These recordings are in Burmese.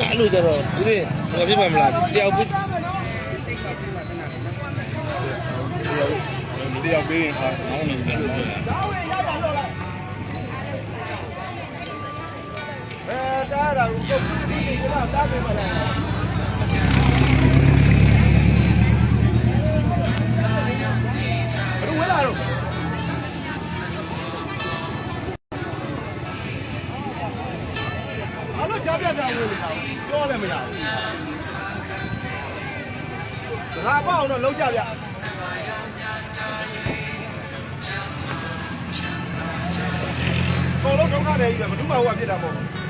အဲ့လိုကြတော့ဦးလေးဘာဖြစ်မှမလားတယောက်ပြီးတယောက်ပေးရင်ဟာဆောင်းနေတယ်အဲတားတာကိုကိုပြီးပြီးကတားပေးမလား ကြားပြပြဝင်နေတာပြောလည်းမရဘူးစကားပေါ့အောင်တော့လုံးကြပြဆောလုံးဒုက္ခတွေကြီးပဲဘယ်သူမှဟိုကဖြစ်တာမဟုတ်ဘူး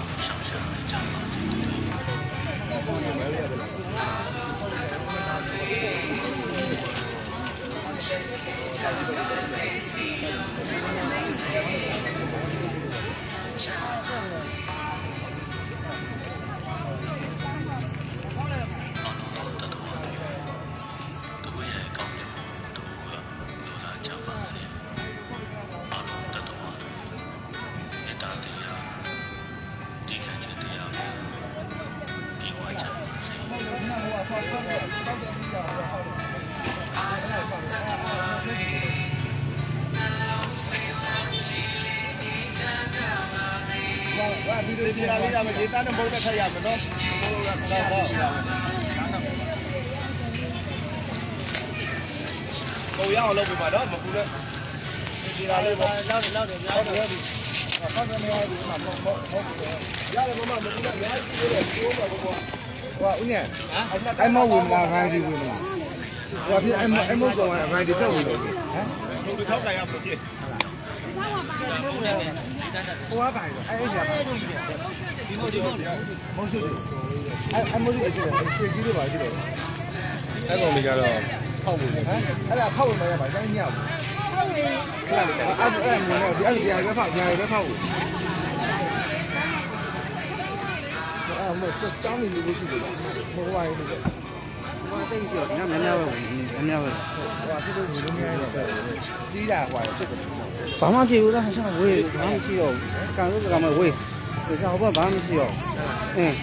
Amazing. Amazing. မရတဲ့မရတဲ့ဟာဒီလိုစီလာလေးရမယ်ဒေတာနဲ့ဘုတ်နဲ့ထက်ရမယ်နော်ဘုတ်ကကောင်းတော့ကိုရအောင်လုပ်ပြပါတော့မကူနဲ့ဒီလာလေးပေါ့လောက်တယ်လောက်တယ်များတယ်ဟုတ်တယ်မရဘူးမှာမဟုတ်ဟုတ်ရတယ်မမမကူနဲ့များကြီးလို့ပြောပါဘောဟိုဦးညအဲ့မောက်ဝင်မလားခိုင်းဒီဝင်မလားဟိုဖြစ်အဲ့မောက်အဲ့မောက်ကောင်ကခိုင်းဒီတော့ဝင်တယ်ဟမ်ဘုတ်ထောက်ကြရမလို့ဖြစ် ဟိုကခိုင်းတော့အဲ့အဲ့ကြာဒီမောက်ဒီမောက်မောက်ရှိတယ်အဲ့အဲ့မောက်ရှိတယ်ရွှေကြီးတွေပါရှိတယ်ဟမ်အဲ့ကောင်တွေကတော့ဖောက်ဖို့လေအဲ့ဒါဖောက်ဝင်မရပါတိုင်းညောက်အဲ့အဲ့မင်းတော့ဒီအဲ့ဒီရပဲဖောက်ရပဲဖောက်အဲ့မောက်စတောင်းနေလို့ရှိတယ်ဟိုကရေးတယ်ဟိုတိတ်ပြောညများများပဲညများပဲဟိုကသူတို့ဝင်လို့ ဘာမှဖြစ်ဘူးလားဆက်ဝေးဘာမှမရှိတော့ဘူးကန်လို့ကမှဝေးဒီစားဟိုဘဘာမှမရှိတော့အင်း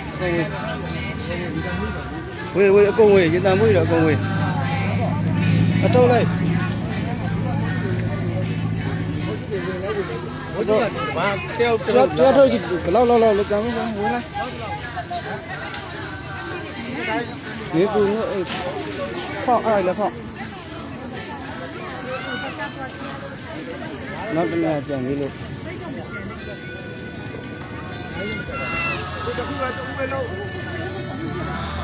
ဝေးဝေးအကုန်ဝေးရင်တန်မွေးတော့အကုန်ဝေးအတော့လိုက် ဘုရားဘာတယောက်တ တော် ယောက် တော်ထုတ်ကြည့်ဘလောက်လောက်လောက်လောက်ကန်လို့ ဝင်လာဒီကူငေးဖောက်အဲ့လည်းဖောက်နောက်တနေ့ပြန်ပြီးလို့ဘုရားကတူပဲလို့